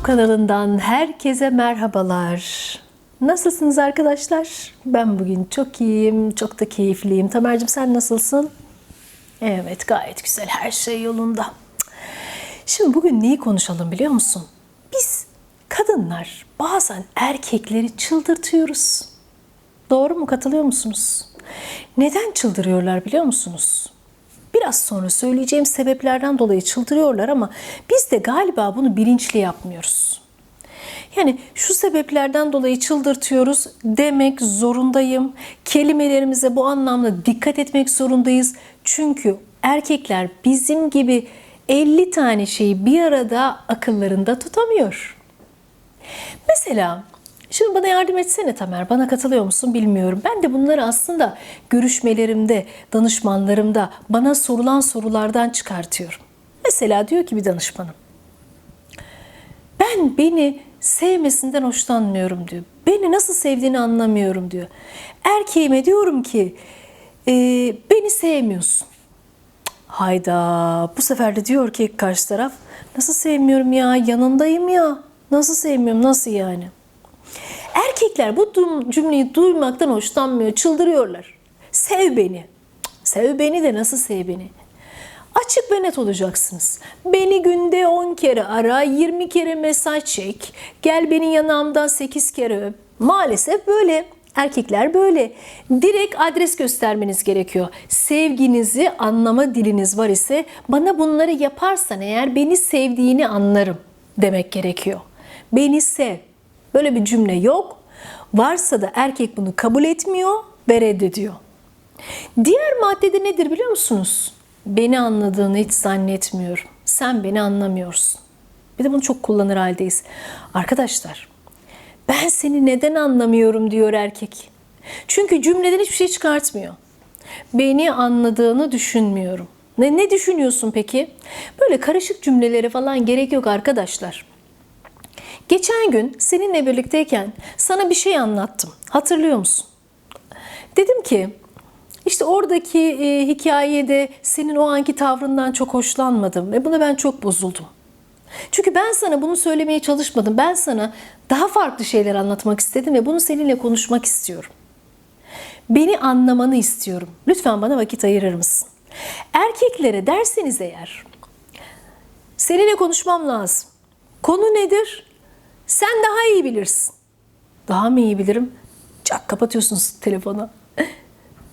YouTube kanalından herkese merhabalar. Nasılsınız arkadaşlar? Ben bugün çok iyiyim, çok da keyifliyim. Tamer'cim sen nasılsın? Evet, gayet güzel, her şey yolunda. Şimdi bugün neyi konuşalım biliyor musun? Biz kadınlar bazen erkekleri çıldırtıyoruz. Doğru mu? Katılıyor musunuz? Neden çıldırıyorlar biliyor musunuz? Biraz sonra söyleyeceğim sebeplerden dolayı çıldırıyorlar ama biz de galiba bunu bilinçli yapmıyoruz. Yani şu sebeplerden dolayı çıldırtıyoruz demek zorundayım. Kelimelerimize bu anlamda dikkat etmek zorundayız. Çünkü erkekler bizim gibi 50 tane şeyi bir arada akıllarında tutamıyor. Mesela Şimdi bana yardım etsene Tamer. Bana katılıyor musun bilmiyorum. Ben de bunları aslında görüşmelerimde, danışmanlarımda bana sorulan sorulardan çıkartıyorum. Mesela diyor ki bir danışmanım. Ben beni sevmesinden hoşlanmıyorum diyor. Beni nasıl sevdiğini anlamıyorum diyor. Erkeğime diyorum ki e, beni sevmiyorsun. Hayda bu sefer de diyor ki karşı taraf nasıl sevmiyorum ya yanındayım ya. Nasıl sevmiyorum nasıl yani? Erkekler bu cümleyi duymaktan hoşlanmıyor, çıldırıyorlar. Sev beni. Sev beni de nasıl sev beni? Açık ve net olacaksınız. Beni günde 10 kere ara, 20 kere mesaj çek. Gel beni yanağımdan 8 kere öp. Maalesef böyle. Erkekler böyle. Direkt adres göstermeniz gerekiyor. Sevginizi anlama diliniz var ise bana bunları yaparsan eğer beni sevdiğini anlarım demek gerekiyor. Beni sev. Böyle bir cümle yok. Varsa da erkek bunu kabul etmiyor ve reddediyor. Diğer maddede nedir biliyor musunuz? Beni anladığını hiç zannetmiyorum. Sen beni anlamıyorsun. Bir de bunu çok kullanır haldeyiz. Arkadaşlar, ben seni neden anlamıyorum diyor erkek. Çünkü cümleden hiçbir şey çıkartmıyor. Beni anladığını düşünmüyorum. Ne, ne düşünüyorsun peki? Böyle karışık cümlelere falan gerek yok arkadaşlar. Geçen gün seninle birlikteyken sana bir şey anlattım. Hatırlıyor musun? Dedim ki işte oradaki e, hikayede senin o anki tavrından çok hoşlanmadım ve buna ben çok bozuldum. Çünkü ben sana bunu söylemeye çalışmadım. Ben sana daha farklı şeyler anlatmak istedim ve bunu seninle konuşmak istiyorum. Beni anlamanı istiyorum. Lütfen bana vakit ayırır mısın? Erkeklere derseniz eğer seninle konuşmam lazım. Konu nedir? Sen daha iyi bilirsin. Daha mı iyi bilirim? Çak kapatıyorsunuz telefonu.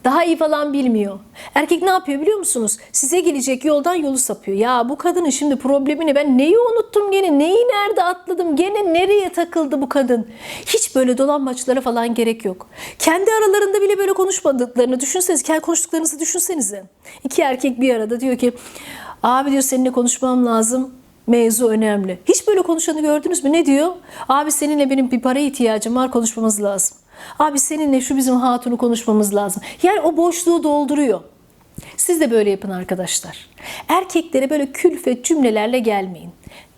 Daha iyi falan bilmiyor. Erkek ne yapıyor biliyor musunuz? Size gelecek yoldan yolu sapıyor. Ya bu kadının şimdi problemini ben neyi unuttum gene? Neyi nerede atladım? Gene nereye takıldı bu kadın? Hiç böyle dolambaçlara falan gerek yok. Kendi aralarında bile böyle konuşmadıklarını düşünseniz, kendi konuştuklarınızı düşünsenize. İki erkek bir arada diyor ki abi diyor seninle konuşmam lazım mevzu önemli. Hiç böyle konuşanı gördünüz mü? Ne diyor? Abi seninle benim bir para ihtiyacım var konuşmamız lazım. Abi seninle şu bizim hatunu konuşmamız lazım. Yani o boşluğu dolduruyor. Siz de böyle yapın arkadaşlar. Erkeklere böyle külfet cümlelerle gelmeyin.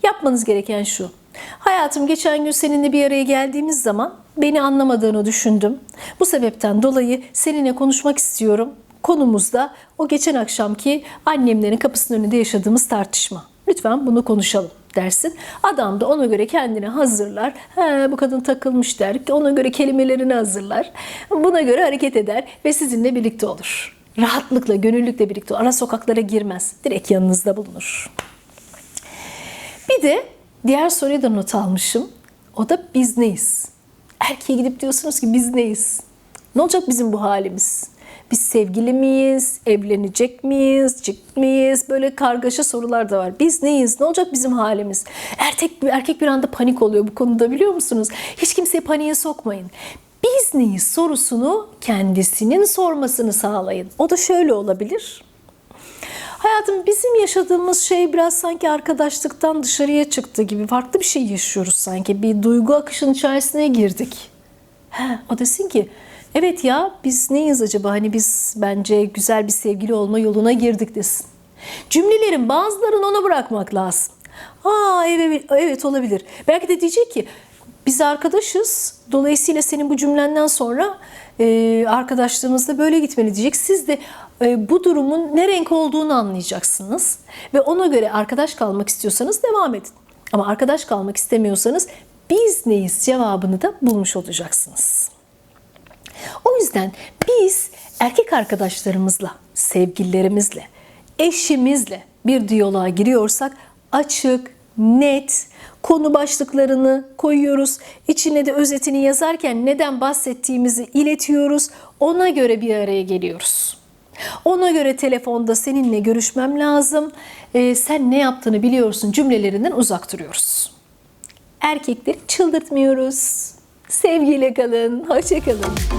Yapmanız gereken şu. Hayatım geçen gün seninle bir araya geldiğimiz zaman beni anlamadığını düşündüm. Bu sebepten dolayı seninle konuşmak istiyorum. Konumuzda o geçen akşamki annemlerin kapısının önünde yaşadığımız tartışma. Lütfen bunu konuşalım dersin. Adam da ona göre kendini hazırlar. He, bu kadın takılmış der. Ona göre kelimelerini hazırlar. Buna göre hareket eder ve sizinle birlikte olur. Rahatlıkla, gönüllükle birlikte ara sokaklara girmez. Direkt yanınızda bulunur. Bir de diğer soruyu da not almışım. O da biz neyiz? Erkeğe gidip diyorsunuz ki biz neyiz? Ne olacak bizim bu halimiz? Biz sevgili miyiz? Evlenecek miyiz? Çık miyiz? Böyle kargaşa sorular da var. Biz neyiz? Ne olacak bizim halimiz? Erkek, erkek bir anda panik oluyor bu konuda biliyor musunuz? Hiç kimseyi paniğe sokmayın. Biz neyiz sorusunu kendisinin sormasını sağlayın. O da şöyle olabilir. Hayatım bizim yaşadığımız şey biraz sanki arkadaşlıktan dışarıya çıktı gibi. Farklı bir şey yaşıyoruz sanki. Bir duygu akışının içerisine girdik. He, o desin ki Evet ya biz neyiz acaba? Hani biz bence güzel bir sevgili olma yoluna girdik desin. Cümlelerin bazılarını ona bırakmak lazım. Aa evet, evet olabilir. Belki de diyecek ki biz arkadaşız. Dolayısıyla senin bu cümlenden sonra e, arkadaşlığımızda böyle gitmeli diyecek. Siz de e, bu durumun ne renk olduğunu anlayacaksınız. Ve ona göre arkadaş kalmak istiyorsanız devam edin. Ama arkadaş kalmak istemiyorsanız biz neyiz cevabını da bulmuş olacaksınız. O yüzden biz erkek arkadaşlarımızla, sevgililerimizle, eşimizle bir diyaloğa giriyorsak açık, net konu başlıklarını koyuyoruz. İçine de özetini yazarken neden bahsettiğimizi iletiyoruz. Ona göre bir araya geliyoruz. Ona göre telefonda seninle görüşmem lazım. Ee, sen ne yaptığını biliyorsun cümlelerinden uzak duruyoruz. Erkekleri çıldırtmıyoruz. Sevgiyle kalın, hoşça kalın.